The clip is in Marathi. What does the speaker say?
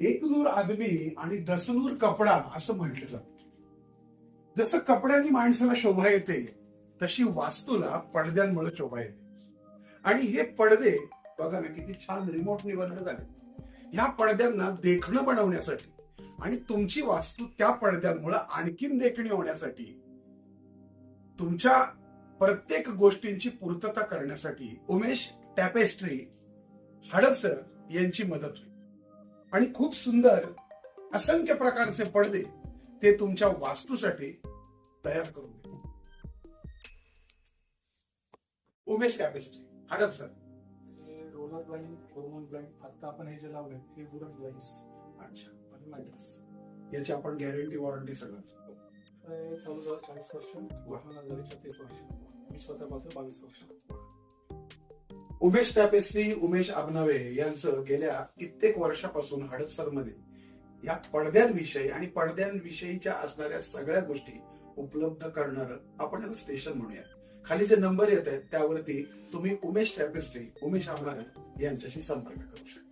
एक नूर आदमी आणि दसनूर कपडा असं म्हटलं जात. जसं कपड्यानी माणसाला शोभा येते तशी वास्तूला पडद्यांमुळे शोभा येते. आणि हे पडदे बघा ना किती छान रिमोट निवडले झाले. ह्या पडद्यांना देखणं बनवण्यासाठी आणि तुमची वास्तू त्या पडद्यांमुळे आणखीन देखणी होण्यासाठी तुमच्या प्रत्येक गोष्टींची पूर्तता करण्यासाठी उमेश टॅपेस्ट्री हडपसर यांची मदत होईल. आणि खूप सुंदर असंख्य प्रकारचे पडदे ते तुमच्या वास्तूसाठी तयार करून देतील Umesh tapestry Hadapsar roller blind roman blind आता आपण हे जे लावले हे वुडन ब्लाइंड्स अच्छा. आणि मॅट्रेस याची आपण गॅरंटी वॉरंटी सगळं. चालू झालं चाळीस वर्ष. दोन हजार छत्तीस वर्ष. मी स्वतः पाहतो बावीस वर्ष. उमेश टॅपेस्ट्री उमेश अबनवे यांचं गेल्या कित्येक वर्षापासून हडपसरमध्ये या पडद्यांविषयी आणि पडद्यांविषयीच्या असणाऱ्या सगळ्या गोष्टी उपलब्ध करणार आपण याला स्टेशन म्हणूया खाली जे नंबर येत आहेत त्यावरती तुम्ही उमेश टॅपेस्ट्री उमेश अबनवे यांच्याशी संपर्क करू शकता.